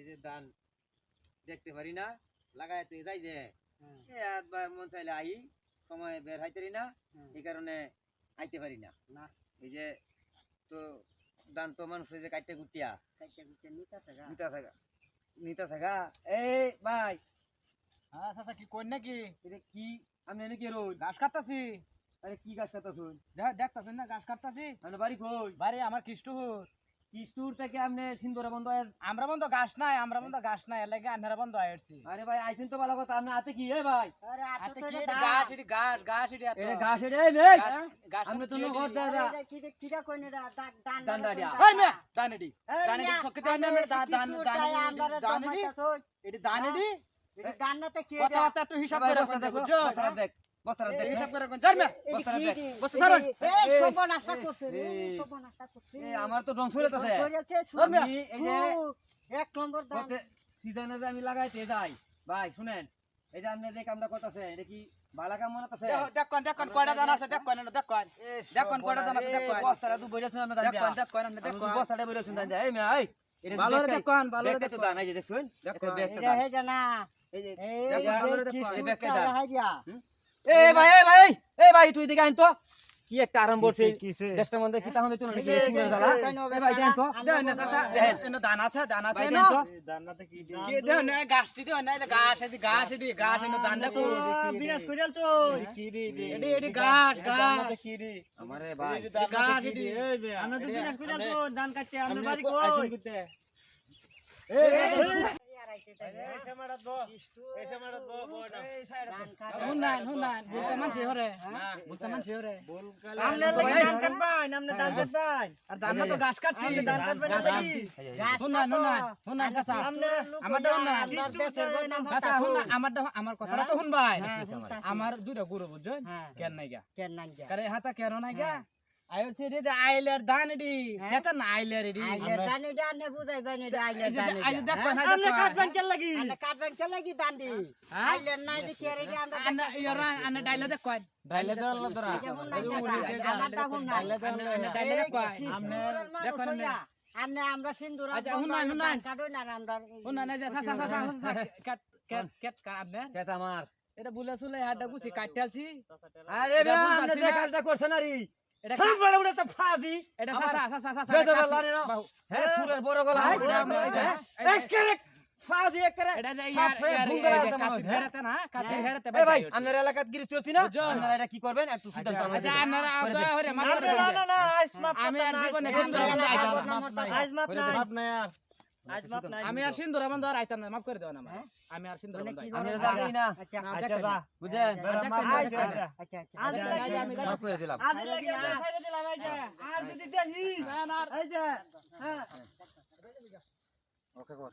এই যে দেখতে পারি না তুই যাই যে। হ্যাঁ, এ একবার মন চাইলে আই সময় বের হাইতে না হ্যাঁ। এই কারণে আইতে পারি না। এই যে তো তো মানুষ যে কাটতে কুটিয়া। কাইটা কুইটা নিতা থাকা এই ভাই। হ্যাঁ চাচা কি কই নাকি? এটা কি? আমি এনে কি রই ঘাস কাটতাছি। আরে কি গাছ কাটা শুন দেখতাছেন না গাছ কাটতাছি? বাড়ি কই? বাড়ি আমার কিষ্টুর কিস্তুর থেকে আপনি সিন্দুরা বন্ধ আমরা বন্ধ ঘাস নাই আমরা বন্ধ ঘাস নাই এর লাগে আন্ধারা বন্ধ আইছি আরে ভাই আইছেন তো ভালো কথা। আপনি হাতে কি এ ভাই? আরে আতো কি। ঘাস এটি ঘাস ঘাস তো কি নগদ এটি? দাদা। কইনে দান দান দান দাঁড়িয়া। মে। দান এটি। মিয়া, না আমি দান দান দান এটি। আমরারে দান। দান না তো কি? কথাবার্তা একটু হিসাব করে বুঝছ দেখ। বস্তাটা দেখ হিসাব করে রাখুন জান মে এই বস্তাটা কি দেখ, রে? বস্তা এই- এই এই, করছে রে, এই। করছে। এ আমার তো হইতাছে সরিয়েছে, আমি এই যে এক নম্বর। গতে সিজনে যে আমি লাগাইতে যাই ভাই শুনেন এই যে আপনি যে কামটা করতেছে এটা কি ভালো কাম মনে হচ্ছে দেখ কোন দেখ কোন কয়টা দান আছে দেখ কোন দেখ কোন দেখ কোন কয়টা দান আছে দেখ কোন বস্তাটা তো বইরাছেন আপনি দেখ কোন দেখ কোন দেখ দেখ কোন বস্তাটা বইরাছেন দান এই মে এই এটা ভালো দেখ কোন ভালো করে দেখ তো দান এই যে দেখছুন দেখ কোন। এটা দান। হেজে না। এই যে দেখ ভালো দেখ কিস্তুর এই ব্যাগটা চাই, দান। এই ভাই এই ভাই এই ভাই তুই দিকে আইন তো কি একটা আরম্ভ করছে দেশটার মধ্যে কি তাহলে তুই এই দাদা কেন ভাই দেন তো দেন না চাচা না। দেন দান আছে দান আছে না দেন তো কি দেন না গাছটি দেন না গাছ এদি গাছ এদি গাছ এনে দান দেখো বিনাশ কইরাল তো। এডি এডি গাছ গাছ আমারে ভাই গাছ এডি আমরা তো বিনাশ কইরাল তো, ধান কাটতে, আমরা বাড়ি কই? কাটা। হুন না হুন না বলতে মানছি হরে বলতে মানছি হরে। আমনে লাগি ধান কাটবাই, আমনে ধান কাটবাই। আর দান তো গাছ কাটছি আমনে ধান না চাচা। আমনে আমার দাও না আমরা দেশের বদনাম চাচা হুন আমার দাও আমার কথাটা তো হ্যাঁ, শুনতাছি। আমার দুইটা গরু বুঝছেন? হ্যাঁ। কেন নাই গা? কেন নাই? কারে হাতা কেন নাই গা? হ্যাঁ। আইলার হ্যাঁ। কেতা না আইলার আনে লাগি? কাটবেন লাগি? নাই আমরা আন্না ইয়ারা আন্না ডাইলা দেখ কয়। ডাইলা দেখ আল্লাহ তোরা এই হুন নাই চাচা, আমারটা ডাইলা দেখ কয়। আমনে সিন্দুরের মানুষ দেখো না হইয়া, আমনে আমরা সিন্দুর আচ্ছা, হুন নাই, হুন নাই। কাটুন আর আমরা হুন না যা সা সা সা সা কাট কাট কাট কাটনে কেতা আমার। এটা বুলা সুলে হাডা গুছি কাটতালছি আরে এটা না আরি এটা বড় বড় তো ফাজি এটা আমার- সা সা সা সা বেদ বলারে না হ্যাঁ সুরের বড় গলা হ্যাঁ, এটা আমরা- এই যে, এই যে- একেরে ফাজি একেরে এটা ইয়ার ইয়ার কাতি হেরাতে না কাতি হ্যাঁ। হেরাতে ভাই বাই আপনার এলাকাত গিরি চলছি না আপনারা এটা কি করবেন একটু সিদ্ধান্ত আচ্ছা আপনারা না, না, না, আমি না, না। আমি আর সিন্দুর আমার আর আইতাম না মাফ করে দেওয়া আমার হ্যাঁ? আমি আর সিন্দুর মানে আমি জানি না আচ্ছা, আচ্ছা, বুঝেন আচ্ছা, আচ্ছা, আচ্ছা, আচ্ছা। আজ আচ্ছা, লাগি আমি আমি মাফ করে দিলাম আজ লাগি আমরা দিলাম, এই যে। আর যদি দেখি, না না এই যে, হ্যাঁ। ওকে কর